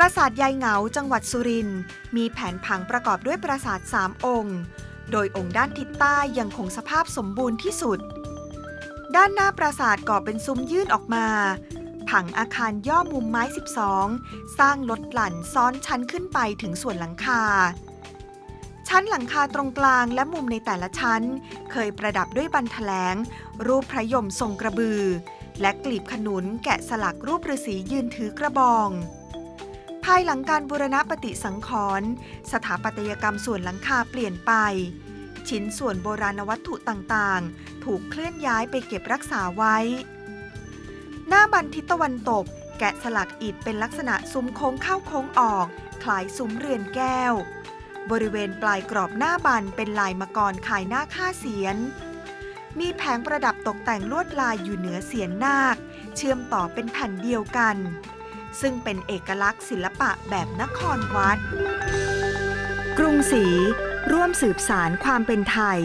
ราสาทยายเหงาจังหวัดสุรินทร์มีแผนผังประกอบด้วยปราสาทสามองค์ โดยองค์ด้านทิศใต้ยังคงสภาพสมบูรณ์ที่สุด ด้านหน้าปราสาทก่อเป็นซุ้มยื่นออกมา ผังอาคารย่อมุมไม้ 12 สร้างลดหลั่นซ้อนชั้นขึ้นไปถึงส่วนหลังคา ชั้นหลังคาตรงกลางและมุมในแต่ละชั้น เคยประดับด้วยบันแถลง รูปพระยมทรงกระบือ และกลีบขนุนแกะสลักรูปฤาษียืนถือกระบองายหลังการบูรณะปฏิสังขรณ์สถาปัตยกรรมส่วนหลังคาเปลี่ยนไป ชิ้นส่วนโบราณวัตถุต่างๆ ถูกเคลื่อนย้ายไปเก็บรักษาไว้ หน้าบันทิศตะวันตก แกะสลักอิฐเป็นลักษณะซุ้มโค้งเข้าโค้งออก คล้ายซุ้มเรือนแก้ว บริเวณปลายกรอบหน้าบันเป็นลายมกรขายหน้าค่าเสียนมีแผงประดับตกแต่งลวดลายอยู่เหนือเสียนนาค เชื่อมต่อเป็นแผ่นเดียวกัน ซึ่งเป็นเอกลักษณ์ศิลปะแบบนครวัด กรุงศรีร่วมสืบสารความเป็นไทย